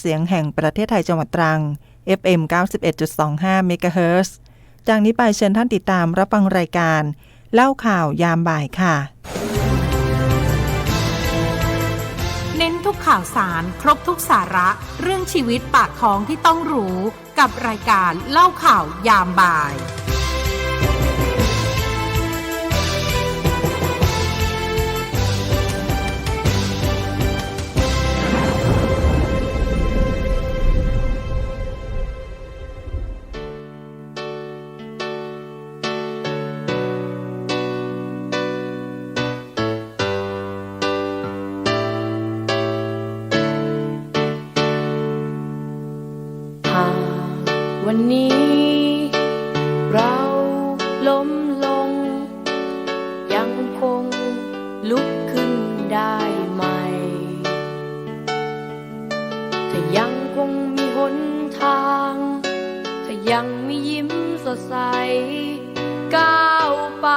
เสียงแห่งประเทศไทยจังหวัดตรัง FM 91.25เมกะเฮิรตซ์จากนี้ไปเชิญท่านติดตามรับฟังรายการ เล่าข่าวยามบ่ายค่ะ เน้นทุกข่าวสารครบทุกสาระ เรื่องชีวิตปากท้องที่ต้องรู้ กับรายการเล่าข่าวยามบ่าย ได้ไหม ถ้ายังคงมีหนทาง ถ้ายังมียิ้มสดใส ก้าวไป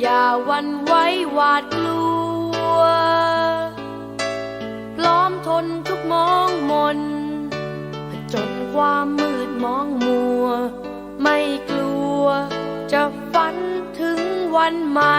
อย่าวันไว้หวาดกลัว พร้อมทนทุกมองมนจนความมืดมองมัว ไม่กลัวจะฝันถึงวันใหม่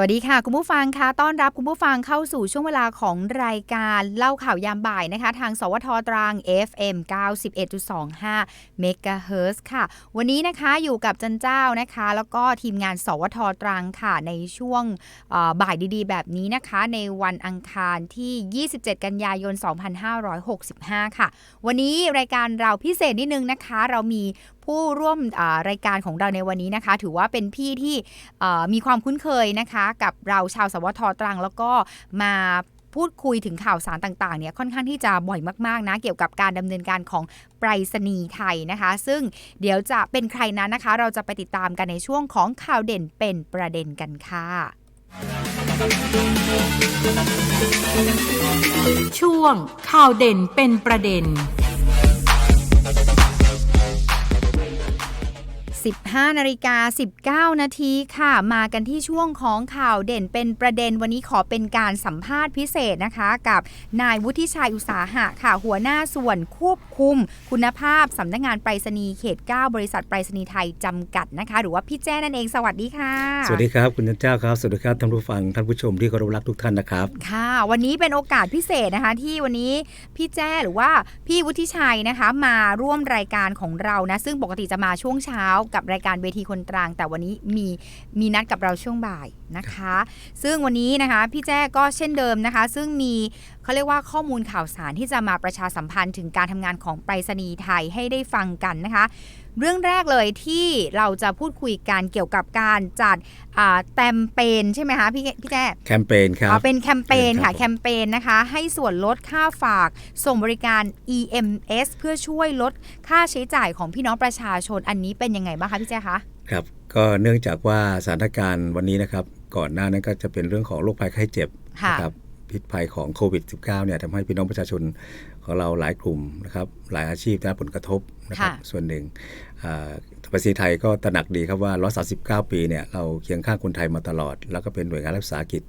วัสดีค่ะ คุณผู้ฟังคะต้อนรับคุณผู้ฟังเข้าสู่ช่วงเวลาของรายการเล่าข่าวยามบ่ายนะคะ ทาง สวทตรัง FM 91.25 MHz ค่ะ วันนี้นะคะอยู่กับจันเจ้านะคะ แล้วก็ทีมงาน สวทตรังค่ะ ในช่วงบ่ายดีๆ แบบนี้นะคะ ในวันอังคารที่ 27 กันยายน 2565 ค่ะ วันนี้รายการเราพิเศษนิดนึงนะคะ เรามี ผู้ร่วมรายการของเราในวันนี้นะคะ ถือว่าเป็นพี่ที่มีความคุ้นเคยนะคะ กับเราชาวสวทตรังแล้วก็มาพูดคุยถึงข่าวสารต่างๆเนี่ยค่อนข้างที่จะบ่อยมากๆนะ เกี่ยวกับการดำเนินการของไปรษณีย์ไทยนะคะ ซึ่งเดี๋ยวจะเป็นใครนั้นนะคะ เราจะไปติดตามกันในช่วงของข่าวเด่นเป็นประเด็นกันค่ะ ช่วงข่าวเด่นเป็นประเด็น 15นาฬิกา19 นาทีค่ะ มากันที่ช่วงของข่าวเด่นเป็นประเด็นวันนี้ขอเป็นการสัมภาษณ์พิเศษนะคะ กับนายวุฒิชัยอุตสาหะค่ะ หัวหน้าส่วนควบคุม คุณภาพสำนักงานไปรษณีย์เขต 9 บริษัทไปรษณีย์ไทยจำกัดนะคะ หรือว่าพี่แจ้นั่นเองสวัสดีค่ะ สวัสดีครับคุณจันเจ้าครับ สวัสดีครับท่านผู้ฟังท่านผู้ชมที่เคารพรักทุกท่านนะครับ ค่ะ วันนี้เป็นโอกาสพิเศษนะคะที่วันนี้พี่แจ้หรือว่าพี่วุฒิชัยนะคะ มาร่วมรายการของเรานะซึ่งปกติจะมาช่วงเช้ากับรายการเวทีคนตรังแต่วันนี้มีมีนัดกับเราช่วงบ่ายนะคะ ซึ่งวันนี้นะคะพี่แจ้ก็เช่นเดิมนะคะ ซึ่งมีเขาเรียกว่าข้อมูลข่าวสารที่จะมาประชาสัมพันธ์ถึงการทำงานของไปรษณีย์ไทยให้ได้ฟังกันนะคะ เรื่องแรกเลยที่เราจะพูดคุยกันเกี่ยวกับการจัดอ่าแตมเปญใช่ไหมคะพี่พี่แจ้แคมเปญครับอ๋อเป็นแคมเปญครัค่ะบผมแคมเปญนะคะ ให้ส่วนลดค่าฝากส่งบริการ EMS เพื่อช่วยลดค่าใช้จ่ายของพี่น้องประชาชนอันนี้เป็นยังไงบ้างคะพี่แจ๊คะครับก็เนื่องจากว่าสถานการณ์วันนี้นะครับ ก่อนหน้านั้นก็จะเป็นเรื่องของโรคภัยไข้เจ็บค่ะนะครับ พิษภัยของโควิด -19 เนี่ยทำให้พี่น้องประชาชนของเราหลายกลุ่มนะครับหลายอาชีพได้รับผลกระทบนะครับค่ะส่วนหนึ่งอ่าประเทศไทยก็ตระหนักดีครับว่า 139 ปีเนี่ยเราเคียงข้างคนไทยมาตลอด แล้วก็เป็นหน่วยงานรัฐวิสาหกิจ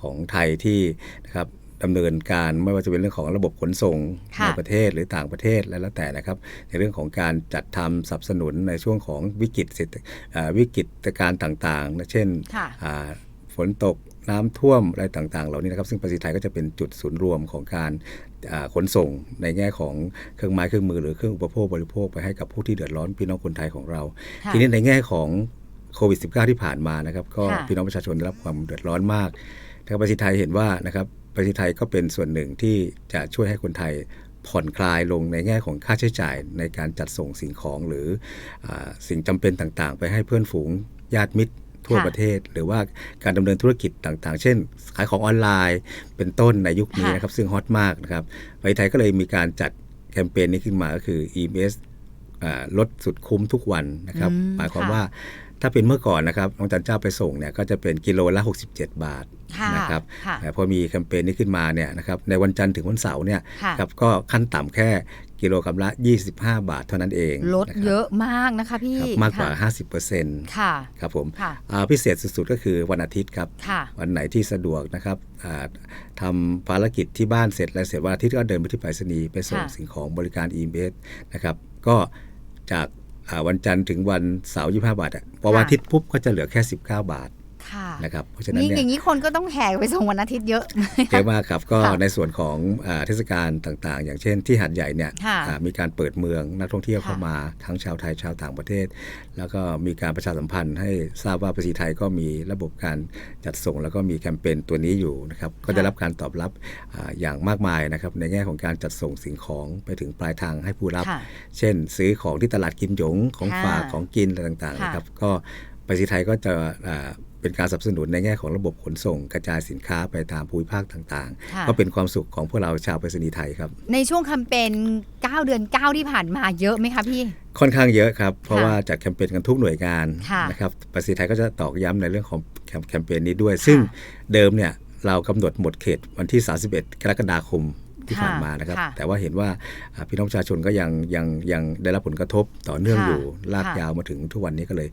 ของไทยที่นะครับดำเนินการไม่ว่าจะเป็นเรื่องของระบบขนส่งค่ะในประเทศหรือต่างประเทศและแล้วแต่นะครับ ในเรื่องของการจัดทำสนับสนุนในช่วงของวิกฤตเศรษฐอ่าวิกฤตการณ์ต่างๆนะเช่นค่ะอ่าฝ นตกน้ำท่วมอะไรต่างๆ เหล่านี้นะครับ ซึ่งประสิทธิไทยก็จะเป็นจุดศูนย์รวมของการอ่าขนส่งในแง่ของเครื่องไม้เครื่องมือหรือเครื่องอุปโภคบริโภคไปให้กับผู้ที่เดือดร้อนพี่น้องคนไทยของเราค่ะทีนี้ในแง่ของโควิด -19 ที่ผ่านมานะครับ ก็ค่ะพี่น้องประชาชนได้รับความเดือดร้อนมากทางประสิทธิไทยเห็นว่านะครับประสิทธิไทยก็เป็นส่วนหนึ่งที่จะช่วยให้คนไทยผ่อนคลายลงในแง่ของค่าใช้จ่ายในการจัดส่งสิ่งของหรืออาสิ่งจำเป็นต่างๆ ไปให้เพื่อนฝูงญาติมิตร ทั่วค่ะประเทศ หรือว่าการดำเนินธุรกิจต่างๆ เช่น ขายของออนไลน์ เป็นต้นในยุคนี้ค่ะนะครับซึ่งฮอตมากนะครับประเทศไทยก็เลยมีการจัดแคมเปญนี้ขึ้นมาก็คือ EMS อ่าลดสุดคุ้มทุกวันนะครับอืมหมายความค่ะว่าถ้าเป็นเมื่อก่อนนะครับน้องจันเจ้าไปส่งเนี่ยก็จะเป็นกิโลละ 67 บาทค่ะนะครับค่ะแต่พอมีแคมเปญนี้ขึ้นมาเนี่ยนะครับในวันจันทร์ถึงวันเสาร์เนี่ยค่ะครับก็ขั้นต่ำแค่ กิโลกรัมละ 25 บาทเท่านั้นเอง ลดนะครับเยอะมากนะคะพี่ครับมากกว่าค่ะ50%ค่ะครับผมค่ะอ่าพิเศษสุดๆก็คือวันอาทิตย์ครับค่ะวันไหนที่สะดวกนะครับอ่าทำภารกิจที่บ้านเสร็จแล้วเสร็จวันอาทิตย์ก็เดินไปที่ไปรษณีย์ไปส่งค่ะสิ่งของบริการ e m s นะครับก็จากอ่าวันจันทร์ถึงวันเสาร์25 บาทอะพอวันอาทิตย์ปุ๊บก็จะเหลือแค่ 19 บาทค่ะ นะครับเพราะฉะนั้นนี่เนี่อยย่างนี้คนก็ต้องแห่ไปส่งวันอาทิตย์เยอะเยอะมากครับก็ค่ะในส่วนของอาเทศกาลต่างๆ อย่างเช่นที่หาดใหญ่เนี่ยค่ะอ่ามีการเปิดเมืองนักท่องเที่ยวค่ะเข้ามาทั้งชาวไทยชาวต่างประเทศ แล้วก็มีการประชาสัมพันธ์ ให้ทราบว่าประสิทธิไทยก็มีระบบการจัดส่ง แล้วก็มีแคมเปญตัวนี้อยู่นะครับก็ได้รับการตอบรับอาอย่างมากมายนะครับในแง่ของการจัดส่งสิ่งของไปถึงปลายทางให้ผู้รับค่ะเช่น ซื้อของที่ตลาดกิมหยงของค่ะฝากของกินอะไรต่างๆค่ะนะครับก็ประสิทธิไทยก็จะอ่า เป็นการสนับสนุนในแง่ของระบบขนส่ง กระจายสินค้าไปตามภูมิภาคต่างค่ะๆก็เป็นความสุขของพวกเราชาวไปรษณีย์ไทยครับ ในช่วงแคมเปญ9 เดือน 9 ที่ผ่านมาเยอะไหมคะพี่ค่อนข้างเยอะครับ เพราะค่ะว่าจากแคมเปญกันทุกหน่วยงานค่ะนะครับประสิทธิไทยก็จะตอกย้ำในเรื่องของแคมแคมเปญนี้ด้วย ซึ่งเดิมเนี่ยเรากำหนดหมดเขตวันที่ 31 กรกฎาคม ที่ค่ะผ่านมานะครับค่ะแต่ว่าเห็นว่าอ่าพี่น้องประชาชนก็ยังยังยังได้รับผลกระทบต่อเนื่องค่ะอยู่ลากค่ะยาวมาถึงทุกวันนี้ก็เลย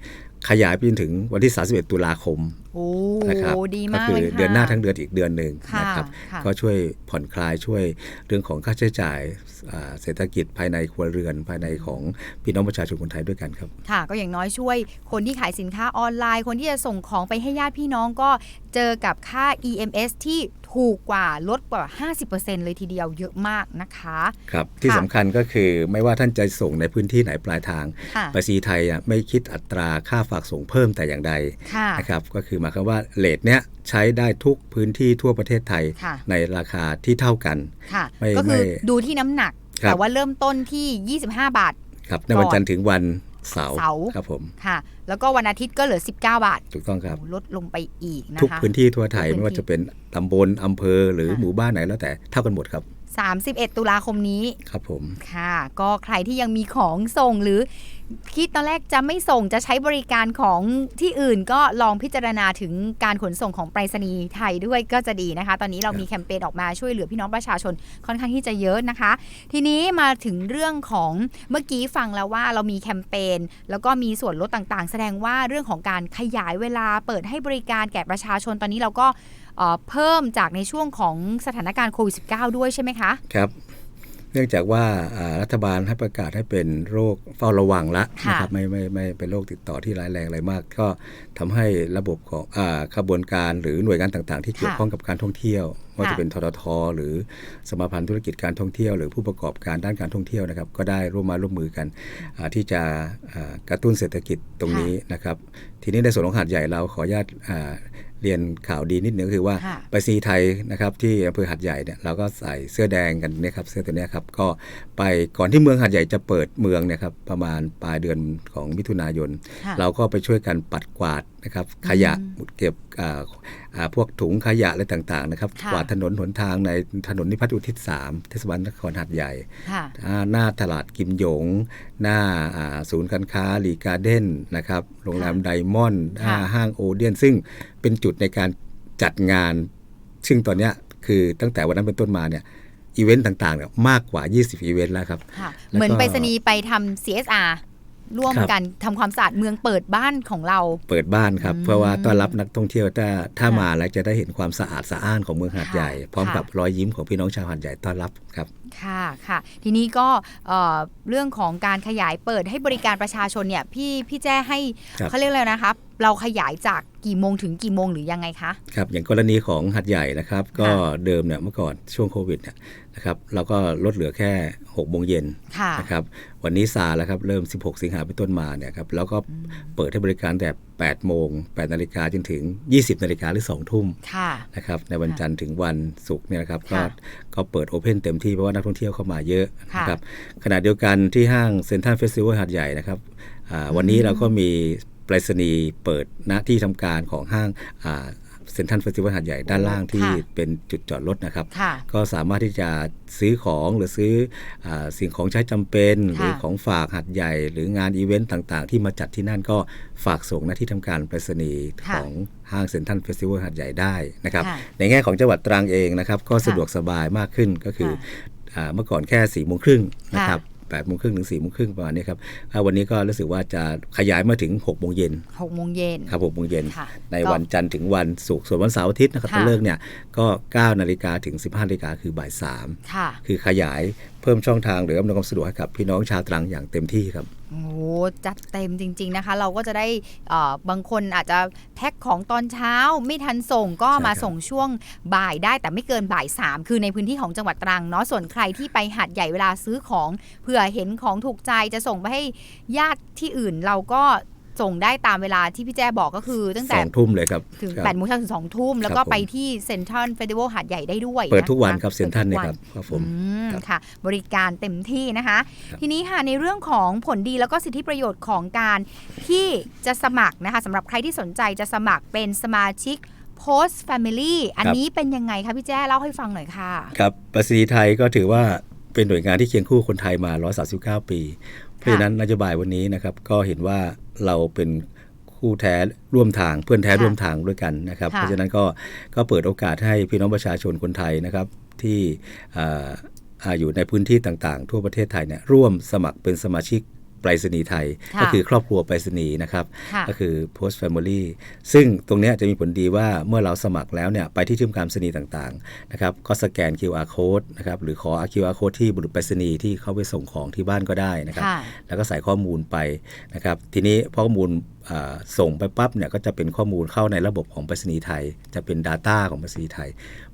ขยายไปจนถึงวันที่ 31 ตุลาคมโอ้นะครับดีก็มากคืเลอยค่ะเดือนหน้าทั้งเดือนอีกเดือนหนึ่งค่ะนะครับค่ะก็ช่วยผ่อนคลายช่วยเรื่องของค่าใช้จ่ายอ่าเศรษฐกิจภายในครัวเรือนภายในของพี่น้องประชาชนคนไทยด้วยกันครับค่ะก็อย่างน้อยช่วยคนที่ขายสินค้าออนไลน์ คนที่จะส่งของไปให้ญาติพี่น้องก็เจอกับค่า EMS ที่ ถูกกว่าลดกว่า 50%เลยทีเดียวเยอะมากนะคะ ครับ ที่ค่ะสำคัญก็คือไม่ว่าท่านจะส่งในพื้นที่ไหนปลายทางค่ะภาษีไทยอะไม่คิดอัตราค่าฝากส่งเพิ่มแต่อย่างใดค่ะนะครับก็คือหมายความว่าเลทเนี้ยใช้ได้ทุกพื้นที่ทั่วประเทศไทยค่ะในราคาที่เท่ากันค่ะไม่ก็คือไม่ดูที่น้ำหนักครับแต่ว่าเริ่มต้นที่ 25 บาทครับในวันก่อนจันทร์ถึงวันเสาร์เสาร์ครับผมค่ะ แล้วก็วันอาทิตย์ก็เหลือ 19 บาท ถูกต้องครับโอ้ลดลงไปอีกนะทุกคะพื้นที่ทั่วไทยทุกพื้นที่ไม่ว่าจะเป็นตำบลอำเภอหรือค่ะหมู่บ้านไหนแล้วแต่เท่ากันหมดครับ 31 ตุลาคมนี้ ครับผม ค่ะ ก็ใครที่ยังมีของส่งหรือคิดตอนแรกจะไม่ส่งจะใช้บริการของที่อื่นก็ลองพิจารณาถึงการขนส่งของไปรษณีย์ไทยด้วยก็จะดีนะคะ ตอนนี้เรามีแคมเปญออกมาช่วยเหลือพี่น้องประชาชนค่อนข้างที่จะเยอะนะคะ ทีนี้มาถึงเรื่องของเมื่อกี้ฟังแล้วว่าเรามีแคมเปญแล้วก็มีส่วนลดต่างๆ แสดงว่าเรื่องของการขยายเวลาเปิดให้บริการแก่ประชาชนตอนนี้เราก็เอ่อ เพิ่มจากในช่วงของสถานการณ์โควิด -19 ด้วยใช่ไหมคะ ครับเนื่องจากว่าอ่ารัฐบาลให้ประกาศให้เป็นโรคเฝ้าระวังละค่ะนะครับไม่ไม่ไม่เป็นโรคติดต่อที่ร้ายแรงอะไรมาก ก็ทำให้ระบบของอาขบวนการหรือหน่วยงานต่างๆ ที่เกี่ยวข้องกับการท่องเที่ยวว่าจะเป็นทททหรือสมาพันธ์ธุรกิจการท่องเที่ยว หรือผู้ประกอบการด้านการท่องเที่ยวนะครับ ก็ได้ร่วมมาร่วมมือกันอ่าที่จะอ่ากระตุ้นเศรษฐกิจตรงนี้นะครับ ทีนี้ในส่วนของหาดใหญ่เราขออนุญาตอ่า เรียนข่าวดีนิดนึงก็คือว่าค่ะไปรษณีย์ไทยนะครับที่อำเภอหัดใหญ่เนี่ยเราก็ใส่เสื้อแดงกันเนี่ยครับเสื้อตัวเนี้ยครับก็ไปก่อนที่เมืองหัดใหญ่จะเปิดเมืองเนี่ยครับประมาณปลายเดือนของมิถุนายนค่ะเราก็ไปช่วยกันปัดกวาด นะครับขยะเก็บอ่าอ่าพวกถุงขยะอะไรต่างๆนะครับค่ะกวาดถนนหนทางในถนนนิพัฒน์อุทิศ3เทศบาลนครหัดใหญ่ค่ะอ่าหน้าตลาดกิมหยง หน้าอ่าศูนย์การค้าลีการ์เด้นนะครับโรงแรมไดมอนด์หน้าค่ะห้างโอเดียน ซึ่งเป็นจุดในการจัดงาน ซึ่งตอนเนี้ยคือตั้งแต่วันนั้นเป็นต้นมาเนี่ยอีเวนต์ต่างๆเนี่ยมากกว่า 20 อีเวนต์แล้วครับค่ะแล้วก็เหมือนไปรษณีย์ไปทำ CSR ร่วมครับกันทำความสะอาดเมืองเปิดบ้านของเรา เปิดบ้านครับอืมเพื่อว่าต้อนรับนักท่องเที่ยวถ้าถ้าค่ะมาแล้วจะได้เห็นความสะอาดสะอ้านของเมืองหาดใหญ่ค่ะพร้อมค่ะกับรอยยิ้มของพี่น้องชาวหาดใหญ่ต้อนรับครับค่ะค่ะทีนี้ก็เอ่อเรื่องของการขยายเปิดให้บริการประชาชนเนี่ยพี่พี่แจ้ให้ครับเขาเรียกอะไรนะคะเราขยายจากกี่โมงถึงกี่โมงหรือยังไงคะครับอย่างกรณีของหัดใหญ่นะครับ ก็เดิมเนี่ยเมื่อก่อนช่วงโควิดเนี่ย นะครับเราก็ลดเหลือแค่6โมงเย็นค่ะนะครับวันนี้ซาแล้วครับเริ่ม 16 สิงหาเป็นต้นมาเนี่ยครับแล้วก็เปิดให้บริการแต่8โมง8นาฬิกาจนถึง 20นาฬิกาหรือ2ทุ่มค่ะนะครับในวันจันทร์ถึงวันศุกร์เนี่ยนะครับก็ค่ะก็เปิดโอเพนเต็มที่เพราะว่านักท่องเที่ยวเข้ามาเยอะค่ะนะครับขณะเดียวกันที่ห้างเซ็นทรัลเฟสติวัลหาดใหญ่นะครับอ่าวันนี้เราก็มีไปรษณีย์เปิดณที่ทำการของห้าง เซ็นทรัลเฟสติวัลหาดใหญ่ด้านล่างที่ค่ะเป็นจุดจอดรถนะครับค่ะก็สามารถที่จะซื้อของหรือซื้ออาสิ่งของใช้จำเป็น หรือของฝากหัดใหญ่ หรืองานอีเวนต์ต่างๆ ที่มาจัดที่นั่นก็ฝากส่งหน้าที่ทำการไปรษณีย์ค่ะของห้างเซ็นทรัลเฟสติวัลหัดใหญ่ได้นะครับค่ะในแง่ของจังหวัดตรังเองนะครับ ก็สะดวกสบายมากขึ้นก็คืออาเมื่อก่อนแค่4ี่โมงครึ่งนะครับ แปดโมงครึ่งถึงสี่โมงครึ่งประมาณนี้ครับอ่าวันนี้ก็รู้สึกว่าจะขยายมาถึง6กโมงเย็นหกโมงเย็นครับหกโมงเย็นค่ะในก็วันจันทร์ถึงวันศุกร์ส่วนวันเสาร์อาทิตย์นะครับค่ะตัวเลิกเนี่ยก็9นาฬิกาถึง 15นาฬิกาคือบ่าย3ค่ะคือขยายเพิ่มช่องทางหรืออำนวยความสะดวกให้กับพี่น้องชาวตรังอย่างเต็มที่ครับโอ้โหจัดเต็มจริง ๆนะคะ เราก็จะได้เอ่อบางคนอาจจะแพ็คของตอนเช้าไม่ทันส่งก็ใช่ครับมาส่งช่วงบ่ายได้แต่ไม่เกินบ่ายสามคือในพื้นที่ของจังหวัดตรังเนาะส่วนใครที่ไปหาดใหญ่เวลาซื้อของเผื่อเห็นของถูกใจจะส่งไปให้ญาติที่อื่นเราก็ ส่งได้ตามเวลาที่พี่แจ้บอกก็คือ ตั้งสแต่องทุ่มเลยครับ ถึงครับ8ปดโมงเช้าถึงสองทุ่ม แล้วก็ครับผมไปที่เซ็นทรัลเฟสติวัลหาดใหญ่ได้ด้วย เปิดทุกวันะะครับเซ็นทรัลเนี่ยปิคดรัทุบกวัครับผมอืมครับค่ะ บริการเต็มที่นะคะครับทีนี้ค่ะในเรื่องของผลดีแล้วก็สิทธิประโยชน์ของการที่จะสมัครนะคะสำหรับใครที่สนใจจะสมัครเป็นสมาชิก Post Family อันนี้เป็นยังไงคะพี่แจ้เล่าให้ฟังหน่อยค่ะ ครับประสิทธิไทยก็ถือว่าเป็นหน่วยงานที่เคียงคู่คนไทยมา 139 ปีเพ ราะฉะนั้นนโยบายวันนี้นะครับก็เห็นว่าเราเป็นคู่แท้ร่วมทางเพื่อนแท้ค่ะร่วมทางด้วยกันนะครับค่ะเพราะฉะนั้นก็ก็เปิดโอกาสให้พี่น้องประชาชนคนไทยนะครับที่อ่าอ่าอยู่ในพื้นที่ต่างๆ ทั่วประเทศไทยเนี่ยร่วมสมัครเป็นสมาชิก ไปรษณีย์ไทยค่ะก็คือครอบครัวไปรษณีย์นะครับค่ะก็คือ post family ซึ่งตรงเนี้ยจะมีผลดีว่าเมื่อเราสมัครแล้วเนี่ยไปที่ที่ทำการไปรษณีย์ต่างๆนะครับก็สแกน QR code นะครับหรือขอ QR code ที่บุรุษไปรษณีย์ที่เขาไปส่งของที่บ้านก็ได้นะครับค่ะแล้วก็ใส่ข้อมูลไปนะครับ ทีนี้พอข้อมูลอ่า ส่งไปปั๊บเนี่ยก็จะเป็นข้อมูลเข้าในระบบของไปรษณีย์ไทย จะเป็น Data ของไปรษณีย์ไทย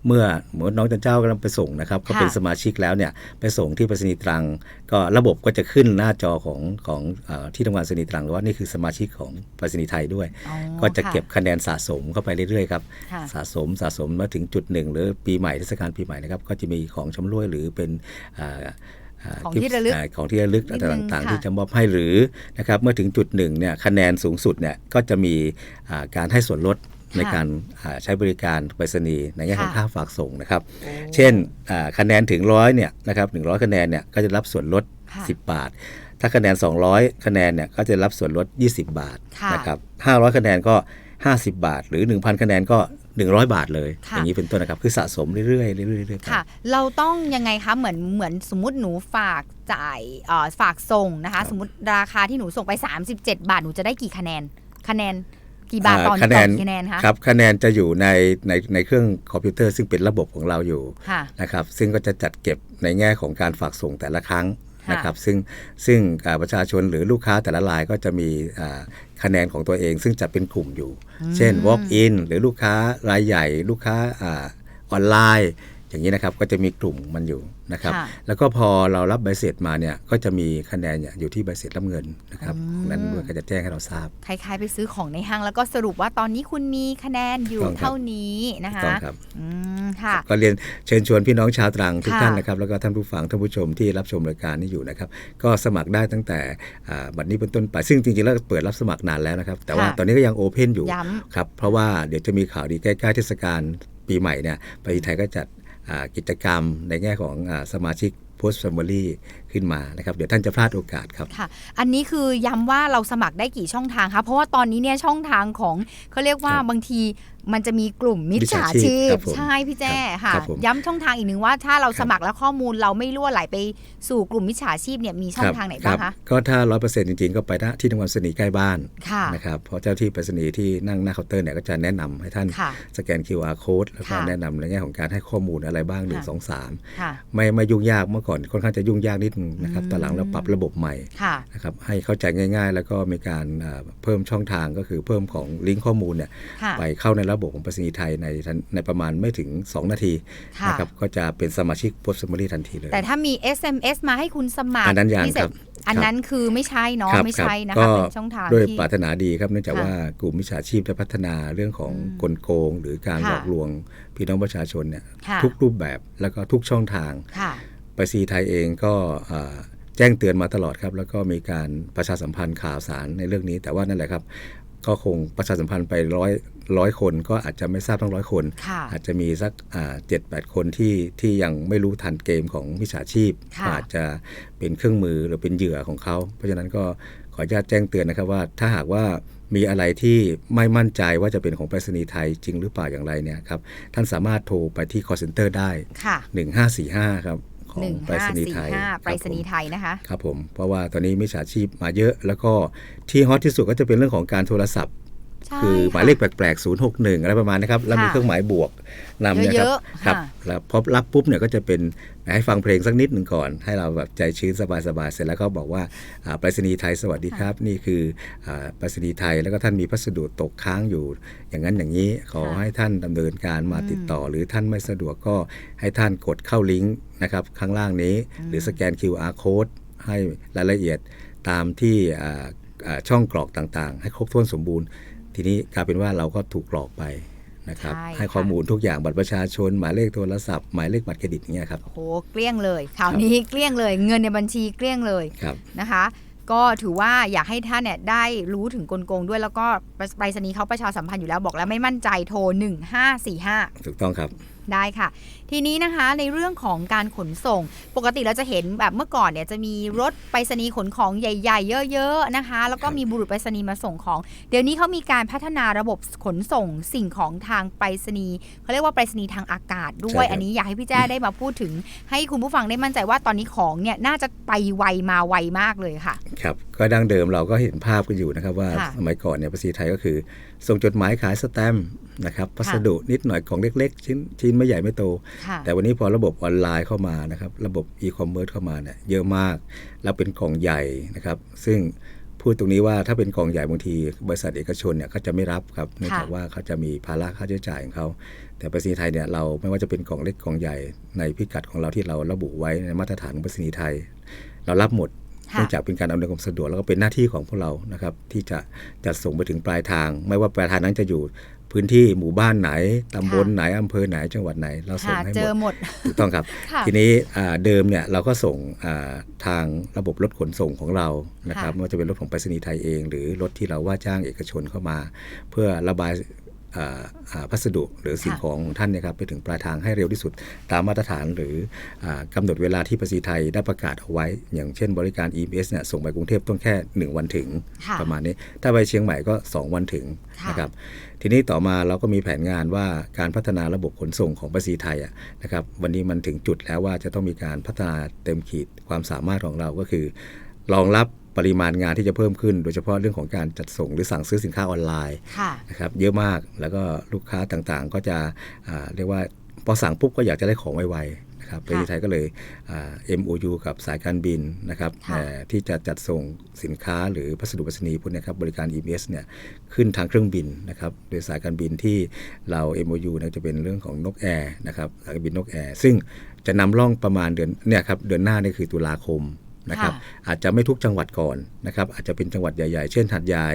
เมื่อเหมือนน้องจันเจ้ากำลังไปส่งนะครับก็เป็นค่ะสมาชิกแล้วเนี่ยไปส่งที่ไปรษณีย์ตรัง ก็ระบบก็จะขึ้นหน้าจอของของอาที่ทำงานไปรษณีย์ตรังว่านี่คือสมาชิกของไปรษณีย์ไทยด้วยอ๋อก็จะค่เก็บคะแนนสะสมเข้าไปเรื่อยๆครับค่ะสะสมสะสมมาถึงจุดหนึ่งหรือปีใหม่เทศกาลปีใหม่นะครับก็จะมีของชำร่วยหรือเป็นอ่าา ของที่ระลึกาของที่ระลึกนิดนึงต่างค่ะๆที่จะมอบให้หรือนะครับเมื่อถึงจุดหนึ่งเนี่ยคะแนนสูงสุดเนี่ยก็จะมีอ่าการให้ส่วนลดในการอ่าใช้บริการไปรษณีย์ในแง่ของค่ะค่าฝากส่งนะครับ เช่นอ่าคะแนนถึงร้อยเนี่ยนะครับหนึ่งคะแนนเนี่ยก็จะรับส่วนลดค่ะ10 บาท ถ้าคะแนน 200 คะแนนเนี่ยก็จะรับส่วนลด 20 บาทค่ะนะครับ500 คะแนนก็ 50 บาท หรือ 1,000 คะแนนก็ 100 บาทเลยค่ะอย่างนี้เป็นต้นนะครับ คือสะสมเรื่อยๆเรื่อยๆเรื่อยๆไปค่ะ เราต้องยังไงคะเหมือนเหมือนสมมติหนูฝากจ่ายเอ่อฝากส่งนะคะ สมมติราคาที่หนูส่งไป 37 บาทหนูจะได้กี่คะแนนคะแนนกี่บาทต่ออ่าคะแนนต่อกี่คะแนนคะครับคะแนนจะอยู่ในในในเครื่องคอมพิวเตอร์ซึ่งเป็นระบบของเราอยู่ค่ะนะครับซึ่งก็จะจัดเก็บในแง่ของการฝากส่งแต่ละครั้งค่ะ นะครับซึ่งซึ่งอ่าประชาชนหรือลูกค้าแต่ละรายก็จะมีอ่าคะแนนของตัวเอง ซึ่งจัดเป็นกลุ่มอยู่ เช่น walk in หรือลูกค้ารายใหญ่ ลูกค้าอาออนไลน์ อย่างนี้นะครับก็จะมีกลุ่มมันอยู่นะครับค่ะแล้วก็พอเรารับใบเสร็จมาเนี่ยก็จะมีคะแนนเนี่ยอยู่ที่ใบเสร็จรับเงินนะครับนั้นด้วยก็จะแจ้งให้เราทราบคล้ายๆ ไปซื้อของในห้างแล้วก็สรุปว่าตอนนี้คุณมีคะแนนอยู่ถูกต้องครับเท่านี้นะคะต้องครับอืมค่ะก็เรียนเชิญชวนพี่น้องชาวตรังทุกค่ะท่านนะครับแล้วก็ท่านผู้ฟังท่านผู้ชมที่รับชมรายการนี้อยู่นะครับ ก็สมัครได้ตั้งแต่อ่าบัดนี้เป็นต้นไปซึ่งจริงๆแล้วเปิดรับสมัครนานแล้วนะครับ แต่ว่าค่ะตอนนี้ก็ยังโอเพนอยู่ย้ครับเพราะว่าเดี๋ยวจะมีข่าวดีใกล้ๆเทศกาลปีใหม่เนี่ยประเทศไทยก็จัดอ่า กิจกรรมในแง่ของอสมาชิก Post Family ขึ้นมานะครับเดี๋ยวท่านจะพลาดโอกาสครับค่ะ อันนี้คือย้ำว่าเราสมัครได้กี่ช่องทางคะเพราะว่าตอนนี้เนี่ยช่องทางของเขาเรียกว่าครับบางทีมันจะมีกลุ่มมิจฉามิจฉาชีชีพพครับผมใช่พี่แจ้ครับค่ะครับผมย้ำช่องทางอีกหนึ่งว่าถ้าเราครับสมัครแล้วข้อมูลเราไม่รั่วไหลไปสู่กลุ่มมิจฉาชีพเนี่ยมีช่องทางไหนบ้างรัคะก็ถ้าร้อยเปอร์เซ็นต์จริงๆ ก็ไปณที่ทำงานไปรษณีย์ใกล้บ้านค่ะนะครับเพราะเจ้าที่ไปรษณีย์ที่นั่งหน้าเคาน์เตอร์เนี่ยก็จะแนะนำให้ท่านค่ะสแกน QR code แล้วก็ค่ะแนะนำในแง่ของการให้ข้อมูลอะไรบ้างค่ะ1 2 3ค่ะไม่ไม่ยุ่งยากเมื่อก่อนค่อนข้างจะยุ่งยากนิดนึงนะครับอืมตอนหลังเราปรับระบบใหม่ค่ะนะครับให้เข้าใจง่าย ๆ แล้วก็มีการอ่าเพิ่มช่องทางก็คือเพิ่มของลิงก์ข้อมูลเนี่ยค่ะไปเข้าในระบบของไปรษณีย์ไทยในทันในประมาณไม่ถึง 2 นาทีค่ะนะครับก็จะเป็นสมาชิก Post Family ทันทีเลย แต่ถ้ามี SMS มาให้คุณสมัครอันนั้นยังพิเศษครับอันนั้นคือไม่ใช่เนาะครับไม่ใช่นะก็คะเป็นช่องทางด้วยที่ปรารถนาดีครับเนื่องจากค่ะว่ากลุ่มมิจฉาชีพได้พัฒนาเรื่องของอืมกลโกง หรือการค่ะหลอกลวงพี่น้องประชาชนเนี่ยค่ะทุกรูปแบบแล้วก็ทุกช่องทางค่ะ ไปรษณีย์ไทยเองก็อ่าแจ้งเตือนมาตลอดครับแล้วก็มีการประชาสัมพันธ์ข่าวสารในเรื่องนี้ แต่ว่านั่นแหละครับ ก็คงประชาสัมพันธ์ไปร้อยร้อยคนก็อาจจะไม่ทราบทั้งร้อยคนค่ะอาจจะมีสักเจ็ดแปดคนที่ที่ยังไม่รู้ทันเกมของมิจฉาชีพค่ะอาจจะเป็นเครื่องมือหรือเป็นเหยื่อของเขา เพราะฉะนั้นก็ขออนุญาตแจ้งเตือนนะครับว่าถ้าหากว่ามีอะไรที่ไม่มั่นใจว่าจะเป็นของไปรษณีย์ไทยจริงหรือเปล่าอย่างไรเนี่ยครับท่านสามารถโทรไปที่ call center ได้ค่ะ1545 ครับ ของหนึ่งไปรห้าษณีย์สี่ไทยห้าครับไปรษณีย์ผมไทยนะคะครับผมเพราะว่าตอนนี้มิจฉาชีพมาเยอะ แล้วก็ที่ฮอตที่สุดก็จะเป็นเรื่องของการโทรศัพท์ใช่คือหมายเลขแปลกๆ 061 อะไรประมาณนะครับ แล้วมีค่ะเครื่องหมายบวกนำเนี่ยครัเยอะบๆครับค่ะแล้วพอรับปุ๊บเนี่ยก็จะเป็นให้ฟังเพลงสักนิดหนึ่งก่อน ให้เราแบบใจชื้นสบายๆ เสร็จแล้วก็บอกว่าอ่าไปรษณีย์ไทยสวัสดีครับ นี่คืออ่าไปรษณีย์ไทยแล้วก็ท่านมีพัสดุตกค้างอยู่ อย่างนั้นอย่างนี้ขอค่ะให้ท่านดำเนินการมาติดต่อ หรือท่านไม่สะดวกก็ให้ท่านกดเข้าลิงก์ นะครับข้างล่างนี้ หรือสแกน QR code ให้รายละเอียดตามที่อ่าอ่าช่องกรอกต่างๆ ให้ครบถ้วนสมบูรณ์ ทีนี้กลายเป็นว่าเราก็ถูกหลอกไปนะครับใช่ให้ข้อมูลทุกอย่างบัตรประชาชน หมายเลขโทรศัพท์หมายเลขบัตรเครดิตอย่างเงี้ยครับโอ้โหเกลี้ยงเลยข่าวนี้เกลี้ยงเลย เงินในบัญชีเกลี้ยงเลยครับนะคะ ก็ถือว่าอยากให้ท่านเนี่ยได้รู้ถึงกลโกงด้วยแล้วก็ไปรษณีย์เขาประชาสัมพันธ์อยู่แล้วบอกแล้วไม่มั่นใจโทร 1545 ถูกต้องครับได้ค่ะ ทีนี้นะคะในเรื่องของการขนส่ง ปกติเราจะเห็นแบบเมื่อก่อนเนี่ยจะมีรถไปรษณีย์ขนของใหญ่ ๆ เยอะๆนะคะ แล้วก็ครับมีบุรุษไปรษณีย์มาส่งของ เดี๋ยวนี้เขามีการพัฒนาระบบขนส่งสิ่งของทางไปรษณีย์เขาเรียกว่าไปรษณีย์ทางอากาศด้วย อันนี้อยากให้พี่แจ้ได้มาพูดถึง ให้คุณผู้ฟังได้มั่นใจว่าตอนนี้ของเนี่ยน่าจะไปไวมาไวมากเลยค่ะครับก็ดั้งเดิมเราก็เห็นภาพกันอยู่นะครับว่าค่ะสมัยก่อนเนี่ยภาษีไทยก็คือ ส่งจดหมายขายสแตมป์ นะครับพัสดุนิดหน่อยของเล็ก ๆ ชิ้นชิ้นไม่ใหญ่ไม่โตค่ะแต่วันนี้พอระบบออนไลน์เข้ามานะครับ ระบบอีคอมเมิร์ซเข้ามาเนี่ยเยอะมาก แล้วเป็นกล่องใหญ่นะครับ ซึ่งพูดตรงนี้ว่าถ้าเป็นกล่องใหญ่บางทีบริษัทเอกชนเนี่ยเขาจะไม่รับครับเนื่องจากว่าเขาจะมีภาระค่าใช้จ่ายของเขา แต่ไปรษณีย์ไทยเนี่ยเราไม่ว่าจะเป็นกล่องเล็กกล่องใหญ่ในพิกัดของเราที่เราระบุไว้ในมาตรฐานของไปรษณีย์ไทย เรารับหมดค่ะเนื่องจากเป็นการอำนวยความสะดวกแล้วก็เป็นหน้าที่ของพวกเรานะครับที่จะจัดส่งไปถึงปลายทาง ไม่ว่าปลายทางนั้นจะอยู่ พื้นที่หมู่บ้านไหนตำบลค่ะไหนอำเภอไหนจังหวัดไหน เราส่งค่ะให้เจหมอดหมดถูกต้องครับค่ะทีนี้อ่าเดิมเนี่ยเราก็ส่งอ่าทางระบบรถขนส่งของเรานะครับค่ะไม่ว่าจะเป็นรถของไปรษณีย์ไทยเอง หรือรถที่เราว่าจ้างเอกชนเข้ามา เพื่อระบายอ่าอ่า พัสดุหรือสิ่งค่ะของของท่านเนยครับไปถึงปลายทางให้เร็วที่สุด ตามมาตรฐานหรืออากำหนดเวลาที่ไปรษณีย์ไทยได้ประกาศเอาไว้ อย่างเช่นบริการ EMS เนี่ยส่งไปกรุงเทพต้องแค่ 1 วันถึงค่ะประมาณนี้ ถ้าไปเชียงใหม่ก็ 2 วันถึงค่ะนะครับทีนี้ต่อมาเราก็มีแผนงานว่าการพัฒนาระบบขนส่งของไปรษณีย์ไทยอะนะครับวันนี้มันถึงจุดแล้วว่าจะต้องมีการพัฒนาเต็มขีดความสามารถของเราก็คือรองรับ ปริมาณงานที่จะเพิ่มขึ้น โดยเฉพาะเรื่องของการจัดส่งหรือสั่งซื้อสินค้าออนไลน์ค่ะนะครับเยอะมากแล้วก็ลูกค้าต่างๆ ก็จะอ่าเรียกว่าพอสั่งปุ๊บก็อยากจะได้ของไวๆนะครับไปรษณีย์ไทยก็เลยอ่า MOU กับสายการบินนะครับค่ะเอ่อที่จะจัดส่งสินค้าหรือพัสดุไปรษณีย์พวกเนี้ยครับบริการ EMS เนี่ยขึ้นทางเครื่องบินนะครับโดยสายการบินที่เรา MOU เนยจะเป็นเรื่องของนกแอร์นะครับสายการบินนกแอร์ซึ่งจะนำร่องประมาณเดือนเนี่ยครับเดือนหน้านี่คือตุลาคม นะครับค่ะอาจจะไม่ทุกจังหวัดก่อนนะครับอาจจะเป็นจังหวัดใหญ่ ๆ เช่นหัดใหญ่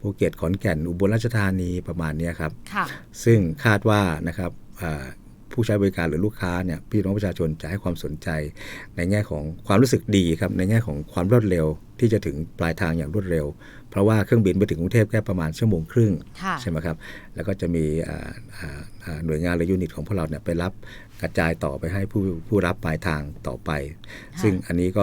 ภูเก็ตขอนแก่นอุบลราชธานีประมาณเนี้ยครับค่ะซึ่งคาดว่านะครับอ่าผู้ใช้บริการหรือลูกค้าเนี่ยพี่น้องประชาชนจะให้ความสนใจ ในแง่ของความรู้สึกดีครับในแง่ของความรวดเร็วที่จะถึงปลายทางอย่างรวดเร็ว เพราะว่าเครื่องบินไปถึงกรุงเทพแค่ประมาณชั่วโมงครึ่งค่ะใช่ไหมครับแล้วก็จะมีอ่าอ่าอ่าหน่วยงานหรือยูนิตของพวกเราเนี่ยไปรับกระจายต่อไปให้ผู้ผู้รับปลายทางต่อไปค่ะซึ่งอันนี้ก็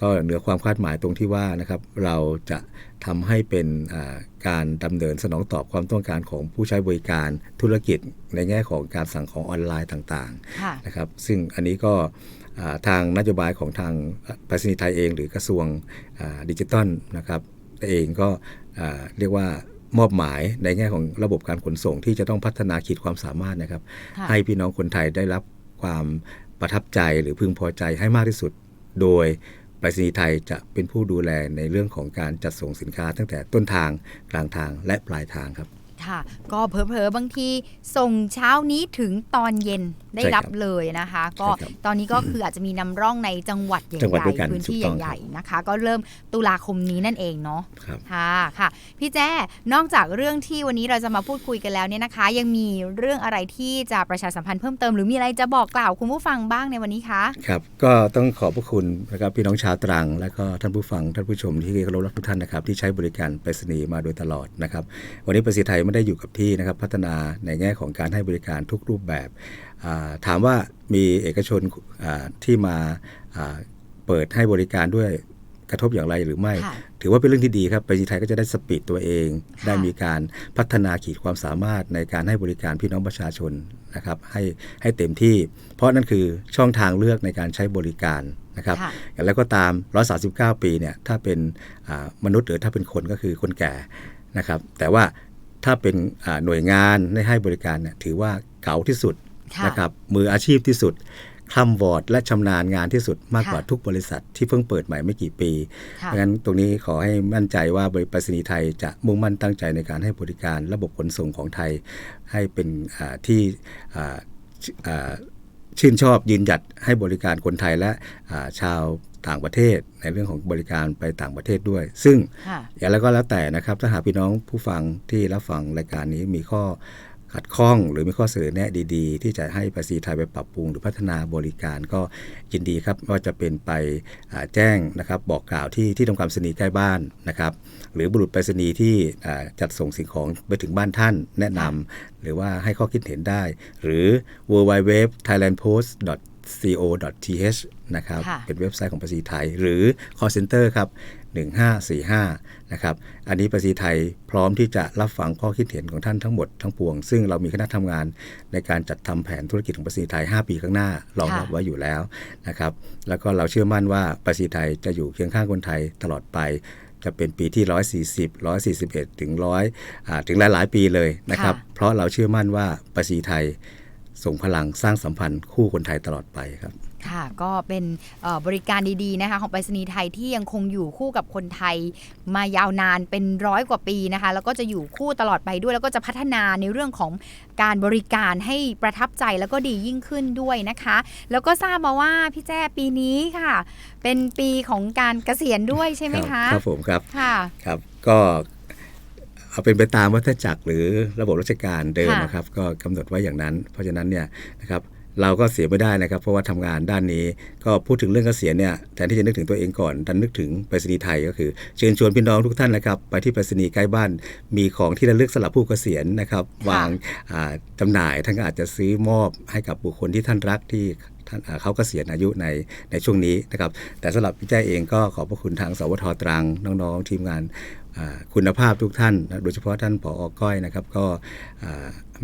ก็เหนือความคาดหมายตรงที่ว่านะครับเราจะทำให้เป็นอ่าการดำเนินสนองตอบความต้องการของผู้ใช้บริการธุรกิจในแง่ของการสั่งของออนไลน์ต่างค่ะๆนะครับซึ่งอันนี้ก็อ่าทางนโยบายของทางไปรษณีย์ไทยเอง หรือกระทรวงอ่าดิจิทัลนะครับเองก็อ่าเรียกว่ามอบหมายในแง่ของระบบการขนส่งที่จะต้องพัฒนาขีดความสามารถนะครับค่ะให้พี่น้องคนไทยได้รับความประทับใจหรือพึงพอใจให้มากที่สุด โดย ไปรษณีย์ไทยจะเป็นผู้ดูแลในเรื่องของการจัดส่งสินค้าตั้งแต่ต้นทางกลางทางและปลายทางครับ ค่ะ ก็เผลอๆบางทีส่งเช้านี้ถึงตอนเย็นได้ใช่ครัรับบเลยนะคะ ก็ใช่ครับตอนนี้ก็คืออาจจะมีนำร่องในจังหวัดใหจังหวัดด้วยญ่กันๆพื้นที่ถูกต้องใหญ่ๆนะคะ ก็เริ่มตุลาคมนี้นั่นเองเนาะครับค่ะค่ะ พี่แจ้นอกจากเรื่องที่วันนี้เราจะมาพูดคุยกันแล้วเนี่ยนะคะ ยังมีเรื่องอะไรที่จะประชาสัมพันธ์เพิ่มเติมหรือมีอะไรจะบอกกล่าวคุณผู้ฟังบ้างในวันนี้คะครับก็ต้องขอบพระคุณนะครับพี่น้องชาวตรัง และก็ท่านผู้ฟังท่านผู้ชมที่เคารพรักทุกท่านนะครับที่ใช้บริการไปรษณีย์มาโดยตลอดนะครับวันนี้ไปรษณีย์ไทยไม่ได้อยู่กับที่นะครับพัฒนาในแง่ของการให้บริการทุกรูปแบบอ่าถามว่ามีเอกชนอ่าที่มาอ่าเปิดให้บริการด้วยกระทบอย่างไรหรือไม่ค่ะถือว่าเป็นเรื่องที่ดีครับไปรษณีย์ไทยก็จะได้สปีดตัวเองค่ะได้มีการพัฒนาขีดความสามารถในการให้บริการพี่น้องประชาชนนะครับให้ให้เต็มที่ เพราะนั่นคือช่องทางเลือกในการใช้บริการนะครับค่ะอย่างไรก็ตาม 139 ปีเนี่ยถ้าเป็นอ่ามนุษย์หรือถ้าเป็นคนก็คือคนแก่นะครับ แต่ว่า ถ้าเป็นอ่าหน่วยงานได้ให้บริการเนี่ยถือว่าเก่าที่สุดค่ะนะครับมืออาชีพที่สุดคล่ำวอร์ดและชำนาญงานที่สุดมากกว่าค่ะทุกบริษัทที่เพิ่งเปิดใหม่ไม่กี่ปีค่ะเพราะฉะนั้นตรงนี้ขอให้มั่นใจว่าบริษัทไปรษณีย์ไทยจะมุ่งมั่นตั้งใจในการให้บริการระบบขนส่งของไทย ให้เป็นอ่าที่อ่าชื่ออ่าชื่นชอบยืนหยัดให้บริการคนไทยและอ่าชาว ต่างประเทศในเรื่องของบริการไปต่างประเทศด้วย ซึ่งค่ะอย่างไรก็แล้วแต่นะครับ ถ้าหากพี่น้องผู้ฟังที่รับฟังรายการนี้มีข้อขัดข้องหรือมีข้อเสนอแนะดีๆ ที่จะให้ภาษีไทยไปปรับปรุงหรือพัฒนาบริการก็ยินดีครับว่าจะเป็นไปอ่าแจ้งนะครับบอกกล่าวที่ที่ทำการไปรษณีย์ใกล้บ้านนะครับหรือบุรุษไปรษณีย์ที่อ่าจัดส่งสิ่งของไปถึงบ้านท่านแนะนำหรือว่าให้ข้อคิดเห็นได้ หรือ w w w thailand post co.th นะครับค่ะเป็นเว็บไซต์ของภาษีไทย หรือ call center ครับ 1545 นะครับ อันนี้ภาษีไทยพร้อมที่จะรับฟังข้อคิดเห็นของท่านทั้งหมดทั้งปวง ซึ่งเรามีคณะทำงานในการจัดทำแผนธุรกิจของภาษีไทย 5 ปีข้างหน้ารองรับค่ะไว้อยู่แล้วนะครับแล้วก็เราเชื่อมั่นว่าภาษีไทยจะอยู่เคียงข้างคนไทยตลอดไปจะเป็นปีที่ 140 141 ถึงร้อยถึงหลาย ๆ ปีเลยนะครับค่ะเพราะเราเชื่อมั่นว่าภาษีไทย ส่งพลังสร้างสัมพันธ์คู่คนไทยตลอดไปครับค่ะก็เป็นเอ่อบริการดีๆนะคะของไปรษณีย์ไทยที่ยังคงอยู่คู่กับคนไทยมายาวนานเป็นร้อยกว่าปีนะคะแล้วก็จะอยู่คู่ตลอดไปด้วย แล้วก็จะพัฒนาในเรื่องของการบริการให้ประทับใจแล้วก็ดียิ่งขึ้นด้วยนะคะ แล้วก็ทราบมาว่าพี่แจ้ปีนี้ค่ะ เป็นปีของการเกษียณด้วยใช่ไหมครัคะบครับผมครับค่ะครับก็ เอาเป็นไปตามวัฏจักรหรือระบบราชการเดิมค่ะนะครับ ก็กำหนดไว้อย่างนั้น เพราะฉะนั้นเนี่ยนะครับเราก็เสียไม่ได้นะครับ เพราะว่าทำงานด้านนี้ ก็พูดถึงเรื่องเกษียณเนี่ยแทนที่จะนึกถึงตัวเองก่อนดันนึกถึงไปรษณีย์ไทยก็คือ เชิญชวนพี่น้องทุกท่านนะครับ ไปที่ไปรษณีย์ใกล้บ้าน มีของที่ระลึกสำหรับผู้เกษียณนะครับ วางอ่าจำหน่ายท่านก็อาจจะซื้อมอบให้กับบุคคลที่ท่านรักที่ ท่านอ่าเขาเกษียณอายุในในช่วงนี้นะครับแต่สำหรับพี่แจ้เองก็ขอบพระคุณทางสวทตรังน้องๆ ทีมงานคุณภาพทุกท่าน โดยเฉพาะท่านผออก้อยนะครับ ก็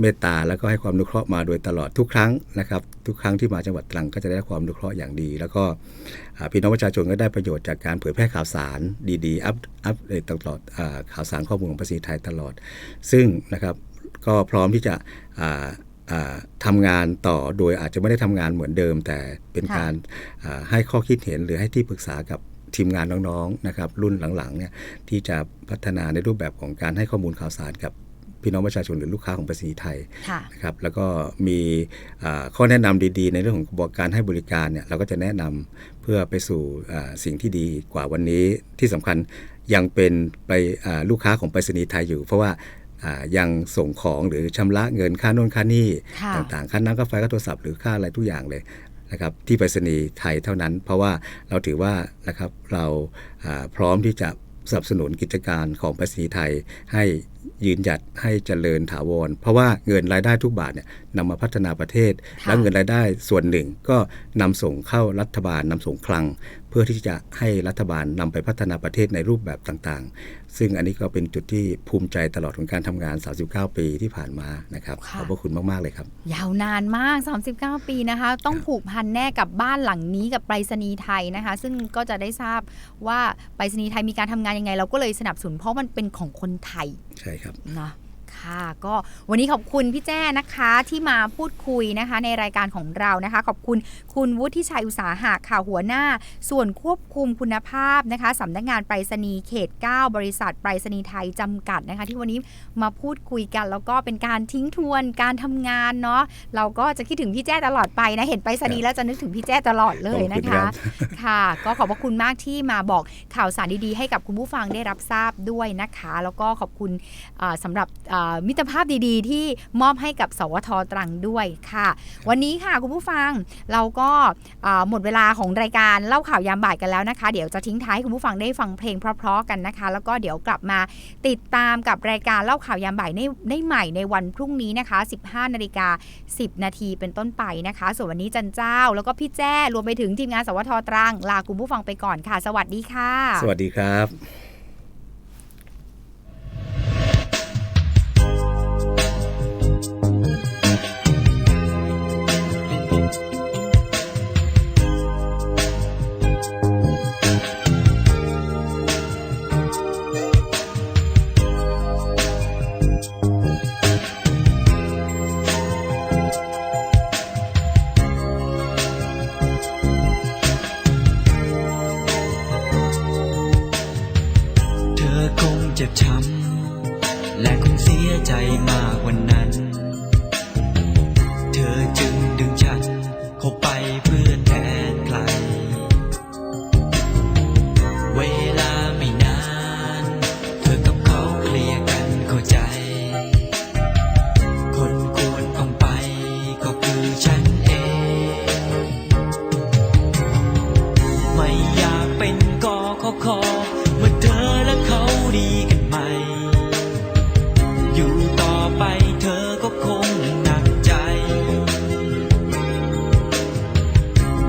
เมตตาแล้วก็ให้ความนุเคราะห์มาโดยตลอดทุกครั้งนะครับ ทุกครั้งที่มาจังหวัดตรังก็จะได้ความนุเคราะห์อย่างดี แล้วก็พี่น้องประชาชนก็ได้ประโยชน์จากการเผยแพร่ข่าวสารดีๆ อัปอัปเดตตลอดอข่าวสารข้อมูลของภาษีไทยตลอด ซึ่งนะครับก็พร้อมที่จะ ทำงานต่อโดยอาจจะไม่ได้ทำงานเหมือนเดิม แต่เป็นค่ะการอ่าให้ข้อคิดเห็นหรือให้ที่ปรึกษากับทีมงานน้องๆนะครับรุ่นหลังๆเนี่ยที่จะพัฒนาในรูปแบบของการให้ข้อมูลข่าวสารกับพี่น้องประชาชนหรือลูกค้าของไปรษณีย์ไทยค่ะนะครับแล้วก็มีอ่าข้อแนะนำดีๆ ในเรื่องของการให้บริการเนี่ยเราก็จะแนะนำเพื่อไปสู่อ่าสิ่งที่ดีกว่าวันนี้ที่สำคัญยังเป็นไปอ่าลูกค้าของไปรษณีย์ไทยอยู่ เพราะว่าอ่า ยังส่งของหรือชำระเงินค่าโน่นค่านี่ค่ะต่างๆ ค่าน้ำค่าไฟค่าโทรศัพท์หรือค่าอะไรทุกอย่างเลยนะครับที่ไปรษณีย์ไทยเท่านั้น เพราะว่าเราถือว่านะครับเราอ่าพร้อมที่จะสนับสนุนกิจการของไปรษณีย์ไทยให้ยืนหยัดให้เจริญถาวร เพราะว่าเงินรายได้ทุกบาทเนี่ยนำมาพัฒนาประเทศค่ะแล้วเงินรายได้ส่วนหนึ่งก็นำส่งเข้ารัฐบาลนำส่งคลังเพื่อที่จะให้รัฐบาลนำไปพัฒนาประเทศในรูปแบบต่างๆ ซึ่งอันนี้ก็เป็นจุดที่ภูมิใจตลอดของการทำงาน 39 ปีที่ผ่านมานะครับขค่ะอบพระคุณมาก ๆ เลยครับ ยาวนานมาก 39 ปีนะคะ ต้องผูกพันแน่กับบ้านหลังนี้กับไปรษณีย์ไทยนะคะ ซึ่งก็จะได้ทราบว่าไปรษณีย์ไทยมีการทำงานยังไง เราก็เลยสนับสนุนเพราะมันเป็นของคนไทยใช่ครับนะ ค่ะ ก็วันนี้ขอบคุณพี่แจ้นะคะที่มาพูดคุยนะคะ ในรายการของเรานะคะ ขอบคุณคุณวุฒิชัยอุตสาหะค่ะหัวหน้า ส่วนควบคุมคุณภาพนะคะสำนักงานไปรษณีย์เขต 9 บริษัทไปรษณีย์ไทยจำกัดนะคะ ที่วันนี้มาพูดคุยกัน แล้วก็เป็นการทิ้งทวนการทำงานเนาะเราก็จะคิดถึงพี่แจ้ตลอดไปนะเห็นไปรษณีย์แล้วจะนึกถึงพี่แจ้ตลอดเลยนะขอบคุณครัคะบค่ะ ก็ขอบพระคุณมากที่มาบอกข่าวสารดีๆ ให้กับคุณผู้ฟังได้รับทราบด้วยนะคะ แล้วก็ขอบคุณเอ่อสำหรับเอ่อมิตรภาพดีๆ ที่มอบให้กับสวทตรังด้วยค่ะ วันนี้ค่ะคุณผู้ฟังเราก็หมดเวลาของรายการเล่าข่าวยามบ่ายกันแล้วนะคะ เดี๋ยวจะทิ้งท้ายคุณผู้ฟังได้ฟังเพลงเพราะๆกันนะคะ แล้วก็เดี๋ยวกลับมาติดตามกับรายการเล่าข่าวยามบ่ายในได้ใหม่ในวันพรุ่งนี้นะคะ 15นาฬิกา10 นาทีเป็นต้นไปนะคะ ส่วนวันนี้จันเจ้า แล้วก็พี่แจ้รวมไปถึงทีมงานสวทตรังลาคุณผู้ฟังไปก่อนค่ะ สวัสดีค่ะ สวัสดีครับ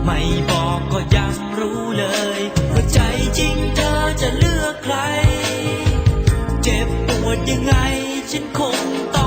ไม่บอกก็ยังรู้เลยว่าใจจริงเธอจะเลือกใคร เจ็บปวดยังไงฉันคงต้อง